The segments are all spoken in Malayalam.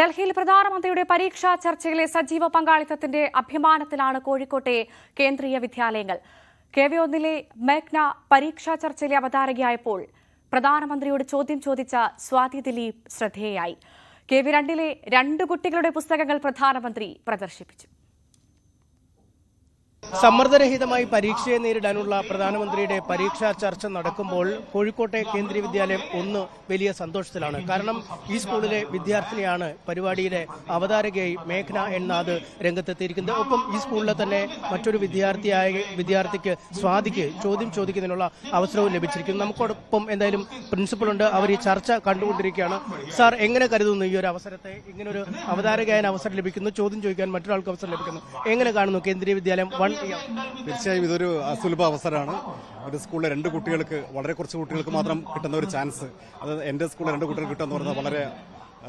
ഡൽഹിയിൽ പ്രധാനമന്ത്രിയുടെ പരീക്ഷാ ചർച്ചയിലെ സജീവ പങ്കാളിത്തത്തിന്റെ അഭിമാനത്തിലാണ് കോഴിക്കോട്ടെ കേന്ദ്രീയ വിദ്യാലയങ്ങൾ. കെ വി ഒന്നിലെ മേഘ്ന പരീക്ഷാ ചർച്ചയിലെ അവതാരകയായപ്പോൾ പ്രധാനമന്ത്രിയോട് ചോദ്യം ചോദിച്ച സ്വാതി ദിലീപ് ശ്രദ്ധേയായി. കെ വി രണ്ടിലെ രണ്ട് കുട്ടികളുടെ പുസ്തകങ്ങൾ പ്രധാനമന്ത്രി പ്രദർശിപ്പിച്ചു. സമ്മർദ്ദരഹിതമായി പരീക്ഷയെ നേരിടാനുള്ള പ്രധാനമന്ത്രിയുടെ പരീക്ഷാ ചർച്ച നടക്കുമ്പോൾ കോഴിക്കോട്ടെ കേന്ദ്രീയ വിദ്യാലയം ഒന്ന് വലിയ സന്തോഷത്തിലാണ്. കാരണം ഈ സ്കൂളിലെ വിദ്യാർത്ഥിനിയാണ് പരിപാടിയിലെ അവതാരകയായി മേഘന എന്നാത് രംഗത്തെത്തിയിരിക്കുന്നത്. ഒപ്പം ഈ സ്കൂളിലെ തന്നെ മറ്റൊരു വിദ്യാർത്ഥിയായ വിദ്യാർത്ഥിക്ക് സ്വാതിക്ക് ചോദ്യം ചോദിക്കുന്നതിനുള്ള അവസരവും ലഭിച്ചിരിക്കുന്നു. നമുക്കോടൊപ്പം എന്തായാലും പ്രിൻസിപ്പൽ ഉണ്ട്. അവർ ഈ ചർച്ച കണ്ടുകൊണ്ടിരിക്കുകയാണ്. സാർ എങ്ങനെ കരുതുന്നു ഈ ഒരു അവസരത്തെ? ഇങ്ങനൊരു അവതാരകയായ അവസരം ലഭിക്കുന്നു. ചോദ്യം ചോദിക്കാൻ മറ്റൊരാൾക്ക് അവസരം ലഭിക്കുന്നു. എങ്ങനെ കാണുന്നു കേന്ദ്രീയ വിദ്യാലയം വൺ തീർച്ചയായും ഇതൊരു അസുലഭ അവസരമാണ്. ഒരു സ്കൂളിലെ രണ്ട് കുട്ടികൾക്ക് വളരെ കുറച്ച് കുട്ടികൾക്ക് മാത്രം കിട്ടുന്ന ഒരു ചാൻസ്. അത് എന്റെ സ്കൂളിലെ രണ്ട് കുട്ടികൾക്ക് കിട്ടുക എന്ന് പറഞ്ഞാൽ വളരെ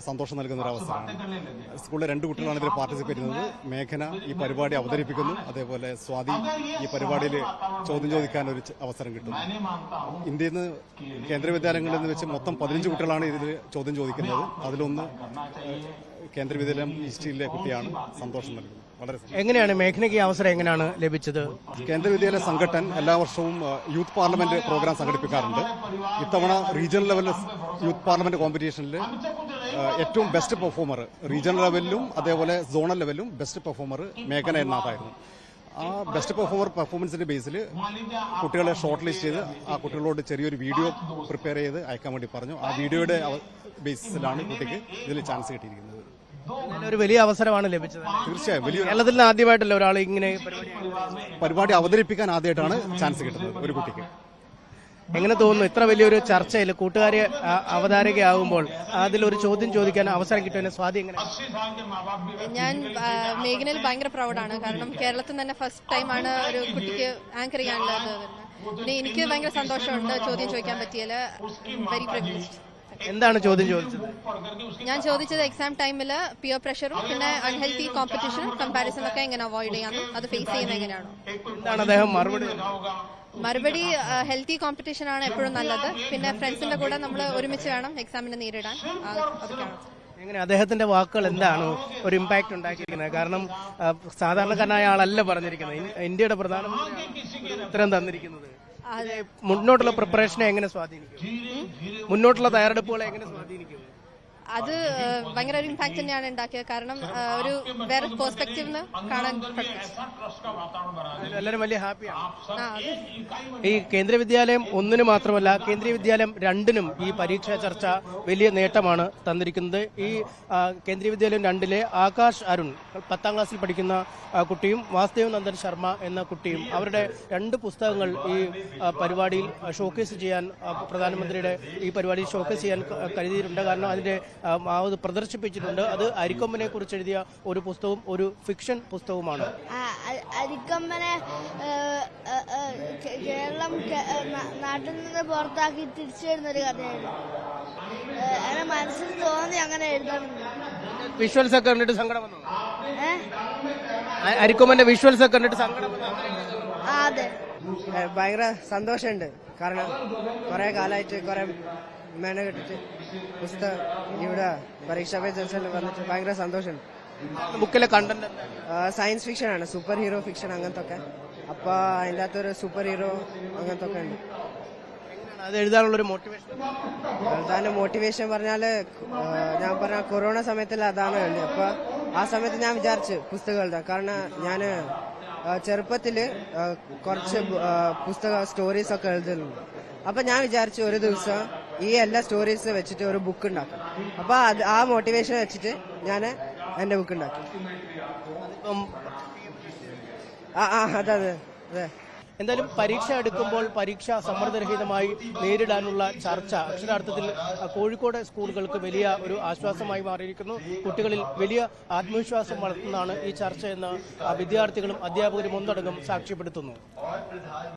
സന്തോഷം നൽകുന്ന ഒരു അവസരമാണ് സ്കൂളിലെ രണ്ട് കുട്ടികളാണ് ഇതിൽ പാർട്ടിസിപ്പേറ്റ് ചെയ്യുന്നത്. മേഘന ഈ പരിപാടി അവതരിപ്പിക്കുന്നു. അതേപോലെ സ്വാതി ഈ പരിപാടിയിൽ ചോദ്യം ചോദിക്കാൻ ഒരു അവസരം കിട്ടും ഇന്ത്യയിൽ നിന്ന് കേന്ദ്ര വിദ്യാലയങ്ങളിൽ നിന്ന് വെച്ച് മൊത്തം പതിനഞ്ച് കുട്ടികളാണ് ഇതിൽ ചോദ്യം ചോദിക്കുന്നത്. അതിലൊന്ന് കേന്ദ്ര വിദ്യാലയം ഈസ്റ്റിലെ കുട്ടിയാണ് സന്തോഷം നൽകുന്നത്. വളരെ എങ്ങനെയാണ് മേഘനയ്ക്ക് ഈ അവസരം എങ്ങനെയാണ് ലഭിച്ചത്? കേന്ദ്ര വിദ്യാലയ സംഘടൻ എല്ലാ വർഷവും യൂത്ത് പാർലമെന്റ് പ്രോഗ്രാം സംഘടിപ്പിക്കാറുണ്ട്. ഇത്തവണ റീജിയണൽ ലെവലിൽ യൂത്ത് പാർലമെന്റ് കോമ്പറ്റീഷനിൽ ഏറ്റവും ബെസ്റ്റ് പെർഫോമർ റീജിയണൽ ലെവലിലും അതേപോലെ സോണൽ ലെവലിലും ബെസ്റ്റ് പെർഫോമർ മേഘന എന്നാഥായിരുന്നു. ആ ബെസ്റ്റ് പെർഫോമർ പെർഫോമൻസിന്റെ ബേസിൽ കുട്ടികളെ ഷോർട്ട് ലിസ്റ്റ് ചെയ്ത് ആ കുട്ടികളോട് ചെറിയൊരു വീഡിയോ പ്രിപ്പയർ ചെയ്ത് അയക്കാൻ വേണ്ടി പറഞ്ഞു. ആ വീഡിയോയുടെ ബേസിലാണ് കുട്ടിക്ക് ഇതിൽ ചാൻസ് കിട്ടിയിരിക്കുന്നത്. ഒരു വലിയ അവസരമാണ് ലഭിച്ചത്. തീർച്ചയായും. വലിയ കേരളത്തിൽ ആദ്യമായിട്ടല്ല ഒരാൾ ഇങ്ങനെ പരിപാടി അവതരിപ്പിക്കാൻ ആദ്യമായിട്ടാണ് ചാൻസ് കിട്ടുന്നത് ഒരു കുട്ടിക്ക്. എങ്ങനെ തോന്നുന്നു? ഇത്ര വലിയൊരു ചർച്ചയിൽ കൂട്ടുകാരെ അവതാരകയാകുമ്പോൾ അതിലൊരു ചോദ്യം ചോദിക്കാൻ അവസരം കിട്ടുമെന്ന് സ്വാതി എങ്ങനെ? ഞാൻ മേഘനയിൽ ഭയങ്കര പ്രൗഡാണ്. കാരണം കേരളത്തിൽ തന്നെ ഫസ്റ്റ് ടൈമാണ് ഒരു കുട്ടിക്ക് ആങ്കർ ചെയ്യാനുള്ളത്. പിന്നെ എനിക്ക് ഭയങ്കര സന്തോഷമുണ്ട് ചോദ്യം ചോദിക്കാൻ പറ്റിയാൽ വെരി പ്രിവിലേജ് എന്താണ് ചോദ്യം ചോദിച്ചത്? ഞാൻ ചോദിച്ചത് എക്സാം ടൈമിൽ പിയർ പ്രഷറും പിന്നെ അൺഹെൽത്തി കോമ്പറ്റീഷനും കമ്പാരിസൺ ഒക്കെ എങ്ങനെ അവോയ്ഡ് ചെയ്യാനും അത് ഫേസ് ചെയ്യുന്നത് എങ്ങനെയാണോ? എന്താണ് അദ്ദേഹം മറുപടി? മറുപടി ഹെൽത്തി കോമ്പറ്റീഷൻ ആണ് എപ്പോഴും നല്ലത്. പിന്നെ ഫ്രണ്ട്സിന്റെ കൂടെ നമ്മൾ ഒരുമിച്ച് വേണം എക്സാമിനെ നേരിടാൻ. അതൊക്കെയാണ്. എങ്ങനെ? അദ്ദേഹത്തിന്റെ വാക്കുകൾ എന്താണ്? ഒരു ഇമ്പാക്ട് ഉണ്ടാക്കിയിരിക്കുന്നത്? കാരണം സാധാരണക്കാരനായ ആളല്ല പറഞ്ഞിരിക്കുന്നത്. ഇന്ത്യയുടെ പ്രധാനമന്ത്രി ഉത്തരം തന്നിരിക്കുന്നത്. മുന്നോട്ടുള്ള പ്രിപ്പറേഷനെ എങ്ങനെ സ്വാധീനിക്കും? മുന്നോട്ടുള്ള തയ്യാറെടുപ്പുകളെ എങ്ങനെ സ്വാധീനിക്കും? അത് ഭയങ്കര ഒരു ഇമ്പാക്ട് തന്നെയാണ് ഉണ്ടാക്കിയത് കാരണം ഒരു വേറെ പെർസ്പെക്റ്റീവ് കാണാൻ എല്ലാവരും വലിയ ഹാപ്പിയാണ് ഈ കേന്ദ്ര വിദ്യാലയം ഒന്നിനു മാത്രമല്ല കേന്ദ്രീയ വിദ്യാലയം രണ്ടിനും ഈ പരീക്ഷാ ചർച്ച വലിയ നേട്ടമാണ് തന്നിരിക്കുന്നത്. ഈ കേന്ദ്രീയ വിദ്യാലയം രണ്ടിലെ ആകാശ് അരുൺ പത്താം ക്ലാസ്സിൽ പഠിക്കുന്ന കുട്ടിയും വാസുദേവ് നന്ദൻ ശർമ്മ എന്ന കുട്ടിയും അവരുടെ രണ്ട് പുസ്തകങ്ങൾ ഈ പരിപാടിയിൽ ഷോക്കേസ് ചെയ്യാൻ പ്രധാനമന്ത്രിയുടെ ഈ പരിപാടിയിൽ ഷോക്കേസ് ചെയ്യാൻ കരുതിയിട്ടുണ്ട്. കാരണം അതിന്റെ അത് പ്രദർശിപ്പിച്ചിട്ടുണ്ട്. അത് അരിക്കൊമ്പനെ കുറിച്ച് എഴുതിയ ഒരു പുസ്തകവും ഒരു ഫിക്ഷൻ പുസ്തകവുമാണ്. അ- അരിക്കൊമ്പനെ കേരളം നാട്ടിൽ നിന്ന് പുറത്താക്കി തിരിച്ചു വരുന്ന ഒരു കഥയാണ് എന്റെ മനസ്സിൽ തോന്നി അങ്ങനെ എഴുതണമെന്ന് വിഷ്വൽസ് ഒക്കെ കണ്ടിട്ട് സങ്കടം വന്നു. അ- അരിക്കൊമ്പന്റെ വിഷ്വൽസ് ഒക്കെ കണ്ടിട്ട് സങ്കടം അതെ. ഭയങ്കര സന്തോഷമുണ്ട്. കാരണം കുറെ കാലമായിട്ട് കുറെ മെനക്കെട്ടിട്ട് പുസ്തകം ഇവിടെ പരീക്ഷാ പേ ജംഗ്ഷനിൽ വന്നിട്ട് ഭയങ്കര സന്തോഷമുണ്ട് ബുക്കിലെ കണ്ടന്റ് സയൻസ് ഫിക്ഷൻ ആണ് സൂപ്പർ ഹീറോ ഫിക്ഷൻ അങ്ങനത്തെ ഒക്കെ അപ്പൊ അതിന്റെ അകത്തൊരു സൂപ്പർ ഹീറോ അങ്ങനത്തെ ഒക്കെ ഉണ്ട് അത് എഴുതാനുള്ളൊരു മോട്ടിവേഷൻ എഴുതാന്റെ മോട്ടിവേഷൻ പറഞ്ഞാൽ ഞാൻ പറഞ്ഞ കൊറോണ സമയത്തിൽ അതാണ് വേണ്ടത് അപ്പൊ ആ സമയത്ത് ഞാൻ വിചാരിച്ചു പുസ്തകം എഴുതാം കാരണം ഞാൻ ചെറുപ്പത്തിൽ കുറച്ച് പുസ്തക സ്റ്റോറീസ് ഒക്കെ എഴുതുന്നുണ്ട്. അപ്പൊ ഞാൻ വിചാരിച്ചു ഒരു ദിവസം ഈ എല്ലാ സ്റ്റോറീസ് വെച്ചിട്ട് ഒരു ബുക്ക് ഉണ്ടാക്കും. അപ്പൊ അത് ആ മോട്ടിവേഷൻ വെച്ചിട്ട് ഞാൻ എന്റെ ബുക്ക് ഉണ്ടാക്കി. ആ ആ അതെ അതെ അതെ. എന്തായാലും പരീക്ഷ എടുക്കുമ്പോൾ പരീക്ഷ സമ്മർദ്ദരഹിതമായി നേരിടാനുള്ള ചർച്ച. അക്ഷരാർത്ഥത്തിൽ കോഴിക്കോട് സ്കൂളുകൾക്ക് വലിയ ഒരു ആശ്വാസമായി മാറിയിരിക്കുന്നു. കുട്ടികളിൽ വലിയ ആത്മവിശ്വാസം വളർത്തുന്നതാണ് ഈ ചർച്ച എന്ന് വിദ്യാർത്ഥികളും അധ്യാപകരും ഒന്നടങ്കം സാക്ഷ്യപ്പെടുത്തുന്നു.